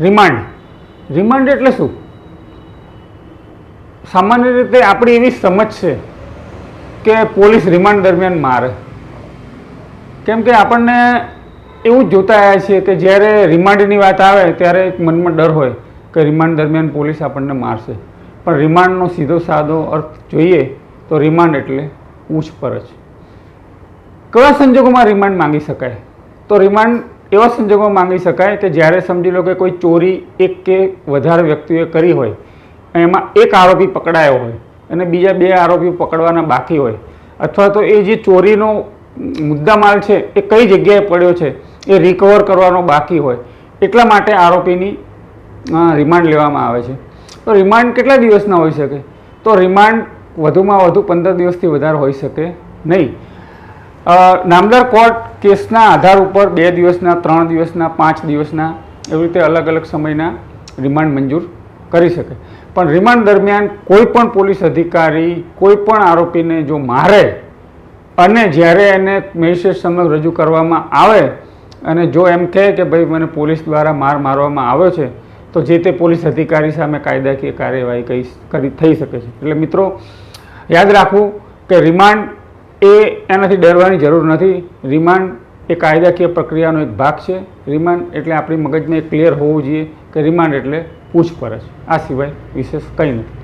Remand remand એટલે શું? સામાન્ય રીતે આપણી એવી સમજ છે કે પોલીસ રિમાન્ડ દરમિયાન મારે. કેમ કે આપણને એવું જોતા આવ્યા છીએ કે જ્યારે રિમાન્ડની વાત આવે ત્યારે એક મનમાં ડર હોય કે રિમાન્ડ દરમિયાન પોલીસ આપણને મારશે. પણ રિમાન્ડનો સીધો સાદો અર્થ જોઈએ તો રિમાન્ડ એટલે ઊંચ પૂછપરછ કયા સંજોગોમાં રિમાન્ડ માંગી શકાય? તો રિમાન્ડ એવા સંજોગોમાં માંગી શકાય કે જ્યારે સમજી લો કે કોઈ ચોરી એક કે વધારે વ્યક્તિઓએ કરી હોય, એમાં એક આરોપી પકડાયો હોય અને બીજા બે આરોપીઓ પકડવાના બાકી હોય, અથવા તો એ જે ચોરીનો મુદ્દામાલ છે, એ કઈ જગ્યાએ પડ્યો છે, એ રિકવર કરવાનો બાકી હોય, એટલા માટે આરોપીની રિમાન્ડ લેવામાં આવે છે. તો રિમાન્ડ કેટલા દિવસના હોઈ શકે? તો રિમાન્ડ વધુમાં વધુ પંદર દિવસથી વધારે હોઈ શકે નહીં. નામદાર કોર્ટ કેસના આધાર ઉપર બે દિવસના, ત્રણ દિવસના, પાંચ દિવસના એવી રીતે અલગ અલગ સમયના રિમાન્ડ મંજૂર કરી શકે. પણ રિમાન્ડ દરમિયાન કોઈ પણ પોલીસ અધિકારી, કોઈ પણ આરોપીને જો મારે અને જ્યારે એને મેજિસ્ટ્રેટ સમક્ષ રજૂ કરવામાં આવે અને જો એમ કહે કે ભાઈ મને પોલીસ દ્વારા માર મારવામાં આવ્યો છે, તો જે તે પોલીસ અધિકારી સામે કાયદાકીય કાર્યવાહી કરી, થઈ શકે છે. એટલે મિત્રો, યાદ રાખવું કે રિમાન્ડ એ એનાથી ડરવાની જરૂર નથી. રિમાન્ડ એ કાયદાકીય પ્રક્રિયાનો એક ભાગ છે. રિમાન્ડ એટલે આપણી મગજને ક્લિયર હોવું જોઈએ કે રિમાન્ડ એટલે પૂછપરછ. આ સિવાય વિશેષ કંઈ નથી.